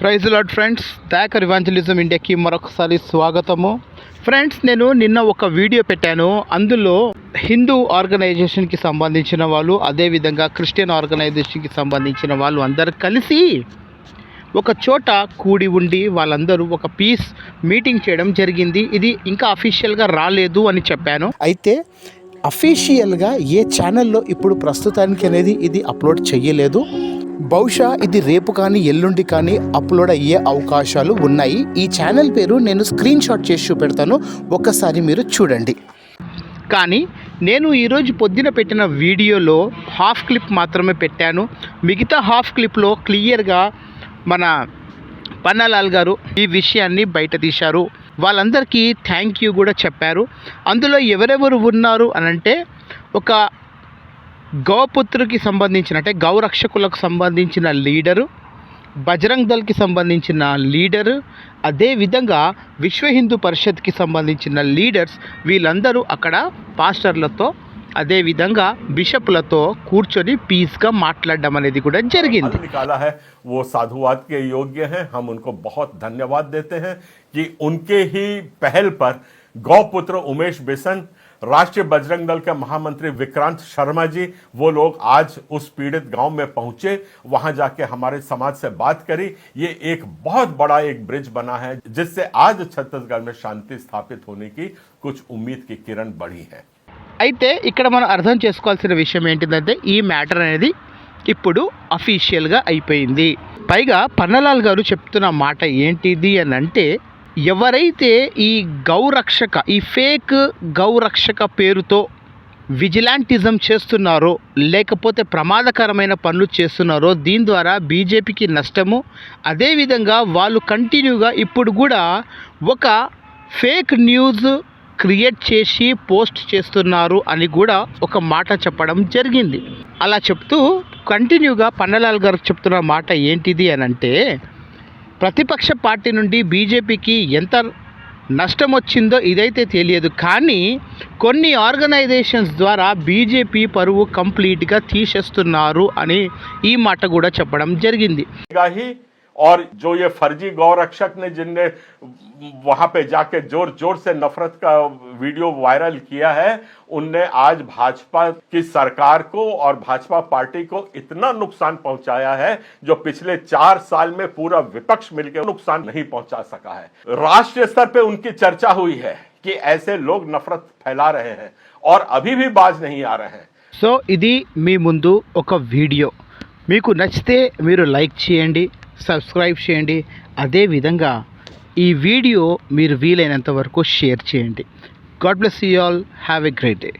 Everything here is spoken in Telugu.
ప్రైజ్ లాడ్ ఫ్రెండ్స్ థ్యాకర్ ఇవాంజలిజం ఇండియాకి మరొకసారి స్వాగతము. ఫ్రెండ్స్ నేను నిన్న ఒక వీడియో పెట్టాను. అందులో హిందూ ఆర్గనైజేషన్కి సంబంధించిన వాళ్ళు అదేవిధంగా క్రిస్టియన్ ఆర్గనైజేషన్కి సంబంధించిన వాళ్ళు అందరు కలిసి ఒక చోట కూడి ఉండి వాళ్ళందరూ ఒక పీస్ మీటింగ్ చేయడం జరిగింది. ఇది ఇంకా అఫీషియల్గా రాలేదు అని చెప్పాను. అయితే అఫీషియల్గా ఏ ఛానల్లో ఇప్పుడు ప్రస్తుతానికి అనేది ఇది అప్లోడ్ చేయలేదు. బహుశా ఇది రేపు కానీ ఎల్లుండి కానీ అప్లోడ్ అయ్యే అవకాశాలు ఉన్నాయి. ఈ ఛానల్ పేరు నేను స్క్రీన్ షాట్ చేసి చూపెడతాను. ఒక్కసారి మీరు చూడండి. కానీ నేను ఈరోజు పొద్దున పెట్టిన వీడియోలో హాఫ్ క్లిప్ మాత్రమే పెట్టాను. మిగతా హాఫ్ క్లిప్లో క్లియర్గా మన పన్నాలాల్ గారు ఈ విషయాన్ని బయట తీశారు. వాళ్ళందరికీ థ్యాంక్ యూ కూడా చెప్పారు. అందులో ఎవరెవరు ఉన్నారు అని అంటే ఒక గౌపుత్రుకి సంబంధించిన అంటే గౌరక్షకులకు సంబంధించిన లీడరు బజరంగ్ దళ్కి సంబంధించిన లీడరు అదేవిధంగా విశ్వ హిందూ పరిషత్కి సంబంధించిన లీడర్స్ వీళ్ళందరూ అక్కడ పాస్టర్లతో అదేవిధంగా బిషప్లతో కూర్చొని పీస్గా మాట్లాడడం అనేది కూడా జరిగింది हल निकाला है वो साधुवाद के योग्य हैं हम उनको बहुत धन्यवाद देते हैं कि उनके ही पहल पर गौपुत्र उमेश बिसन राष्ट्रीय बजरंग दल के महामंत्री विक्रांत शर्मा जी वो लोग आज उस पीड़ित गांव में पहुंचे वहां जाके हमारे समाज से बात करी ये एक बहुत बड़ा एक ब्रिज बना है जिससे आज छत्तीसगढ़ में शांति स्थापित होने की कुछ उम्मीद की किरण बढ़ी है అయితే ఇక్కడ మనం అర్థం చేసుకోవాల్సిన విషయం ఏంటిదంటే ఈ మ్యాటర్ అనేది ఇప్పుడు అఫీషియల్గా అయిపోయింది పైగా పన్నలాల్ గారు చెప్తున్న మాట ఏంటిది అని అంటే ఎవరైతే ఈ గౌరక్షక ఈ ఫేక్ గౌరక్షక పేరుతో విజిలాంటిజం చేస్తున్నారో లేకపోతే ప్రమాదకరమైన పనులు చేస్తున్నారో దీని ద్వారా బీజేపీకి నష్టము. అదేవిధంగా వాళ్ళు కంటిన్యూగా ఇప్పుడు కూడా ఒక ఫేక్ న్యూస్ క్రియేట్ చేసి పోస్ట్ చేస్తున్నారు అని కూడా ఒక మాట చెప్పడం జరిగింది. అలా చెప్తూ కంటిన్యూగా పన్నలాల్ గారు చెప్తున్న మాట ఏంటిది అని అంటే ప్రతిపక్ష పార్టీ నుండి బీజేపీకి ఎంత నష్టం వచ్చిందో ఇదైతే తెలియదు. కానీ కొన్ని ఆర్గనైజేషన్స్ ద్వారా బీజేపీ పరువు కంప్లీట్గా తీసేస్తున్నారు అని ఈ మాట కూడా చెప్పడం జరిగింది. और जो ये फर्जी गौरक्षक ने जिनने वहां पे जाके जोर जोर से नफरत का वीडियो वायरल किया है उनने आज भाजपा की सरकार को और भाजपा पार्टी को इतना नुकसान पहुंचाया है जो पिछले चार साल में पूरा विपक्ष मिलकर नुकसान नहीं पहुंचा सका है राष्ट्रीय स्तर पे उनकी चर्चा हुई है कि ऐसे लोग नफरत फैला रहे हैं और अभी भी बाज नहीं आ रहे हैं సో ఇది మీ ముందు ఒక వీడియో మీకు నచ్చితే మీరు లైక్ చేయండి సబ్స్క్రైబ్ చేయండి. అదేవిధంగా ఈ వీడియో మీరు వీలైనంత వరకు షేర్ చేయండి. God bless you all. Have a great day.